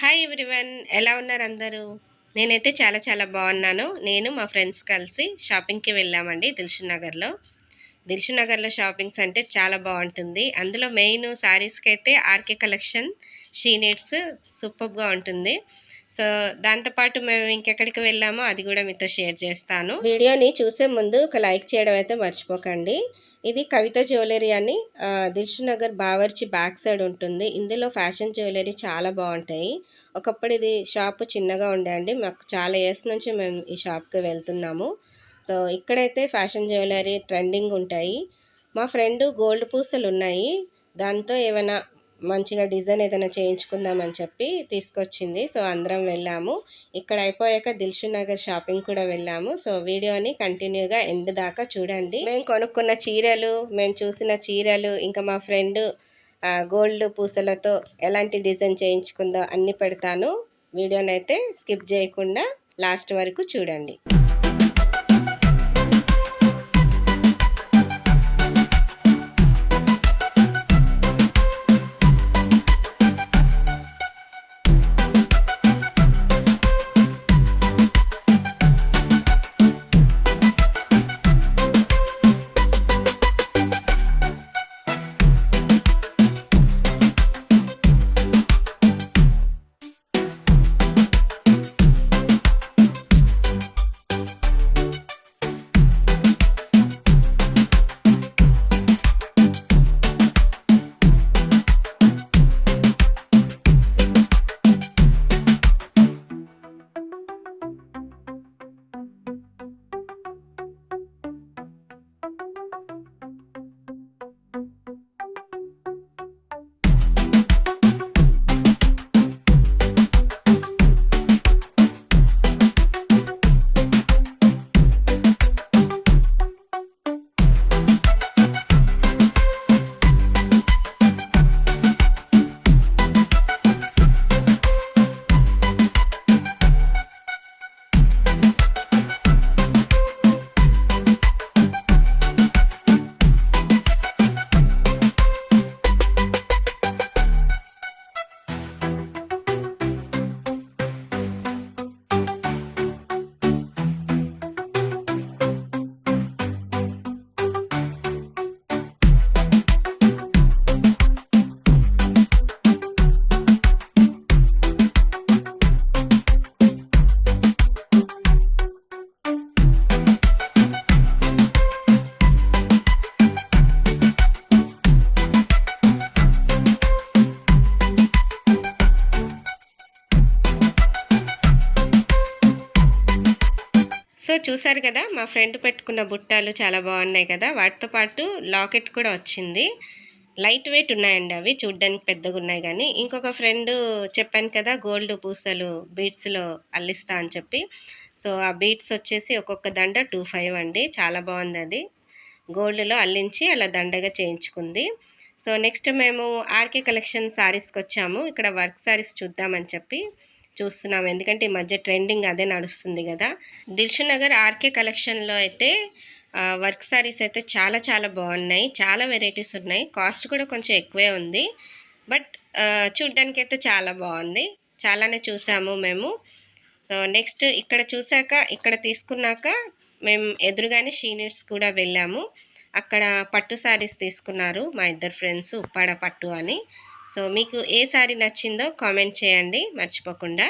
Hi everyone ఎలా ఉన్నారు అందరూ? నేనైతే చాలా చాలా బాగున్నాను. నేను మా ఫ్రెండ్స్ కలిసి షాపింగ్కి వెళ్ళామండి దిల్షునగర్లో నగర్లో నగర్లో షాపింగ్స్ అంటే చాలా బాగుంటుంది. అందులో మెయిన్ శారీస్కి అయితే ఆర్కే కలెక్షన్ షీనెట్స్ సూపర్గా ఉంటుంది. సో దాంతోపాటు మేము ఇంకెక్కడికి వెళ్ళామో అది కూడా మీతో షేర్ చేస్తాను. వీడియోని చూసే ముందు ఒక లైక్ చేయడం అయితే మర్చిపోకండి. ఇది కవిత జ్యువెలరీ అని దిల్షునగర్ నగర్ బావర్చి బ్యాక్ సైడ్ ఉంటుంది. ఇందులో ఫ్యాషన్ జ్యువెలరీ చాలా బాగుంటాయి. ఒకప్పుడు ఇది షాప్ చిన్నగా ఉండేయండి మాకు చాలా ఇయర్స్ నుంచి మేము ఈ షాప్కి వెళ్తున్నాము. సో ఇక్కడైతే ఫ్యాషన్ జ్యువెలరీ ట్రెండింగ్ ఉంటాయి. మా ఫ్రెండ్ గోల్డ్ పూసలు ఉన్నాయి దాంతో ఏమైనా మంచిగా డిజైన్ ఏదైనా చేయించుకుందామని చెప్పి తీసుకొచ్చింది. సో అందరం వెళ్ళాము. ఇక్కడ అయిపోయాక దిల్షు నగర్ షాపింగ్ కూడా వెళ్ళాము. సో వీడియోని కంటిన్యూగా ఎండ్ దాకా చూడండి. మేము కొనుక్కున్న చీరలు మేము చూసిన చీరలు ఇంకా మా ఫ్రెండ్ గోల్డ్ పూసలతో ఎలాంటి డిజైన్ చేయించుకుందో అన్ని పెడతాను. వీడియోని అయితే స్కిప్ చేయకుండా లాస్ట్ వరకు చూడండి. సో చూసారు కదా మా ఫ్రెండ్ పెట్టుకున్న బుట్టాలు చాలా బాగున్నాయి కదా వాటితో పాటు లాకెట్ కూడా వచ్చింది. లైట్ వెయిట్ ఉన్నాయండి అవి చూడ్డానికి పెద్దగా ఉన్నాయి కానీ. ఇంకొక ఫ్రెండ్ చెప్పాను కదా గోల్డ్ పూసలు బీడ్స్లో అల్లిస్తా అని చెప్పి. సో ఆ బీడ్స్ వచ్చేసి ఒక్కొక్క దండ టూ ఫైవ్ అండి చాలా బాగుంది అది. గోల్డ్లో అల్లించి అలా దండగా చేయించుకుంది. సో నెక్స్ట్ మేము ఆర్కే కలెక్షన్ శారీస్కి వచ్చాము ఇక్కడ వర్క్ శారీస్ చూద్దామని చెప్పి. చూస్తున్నాం. ఎందుకంటే ఈ మధ్య ట్రెండింగ్ అదే నడుస్తుంది కదా. దిల్షునగర్ ఆర్కే కలెక్షన్లో అయితే వర్క్ సారీస్ అయితే చాలా చాలా బాగున్నాయి. చాలా వెరైటీస్ ఉన్నాయి. కాస్ట్ కూడా కొంచెం ఎక్కువే ఉంది. బట్ చూడ్డానికి అయితే చాలా బాగుంది. చాలానే చూసాము మేము. సో నెక్స్ట్ ఇక్కడ చూసాక ఇక్కడ తీసుకున్నాక మేము ఎదురుగానే షీనిట్స్ కూడా వెళ్ళాము. అక్కడ పట్టు శారీస్ తీసుకున్నారు మా ఇద్దరు ఫ్రెండ్స్ ఉప్పాడ పట్టు అని. సో మీకు ఏ శారీ నచ్చిందో కామెంట్ చేయండి మర్చిపోకుండా.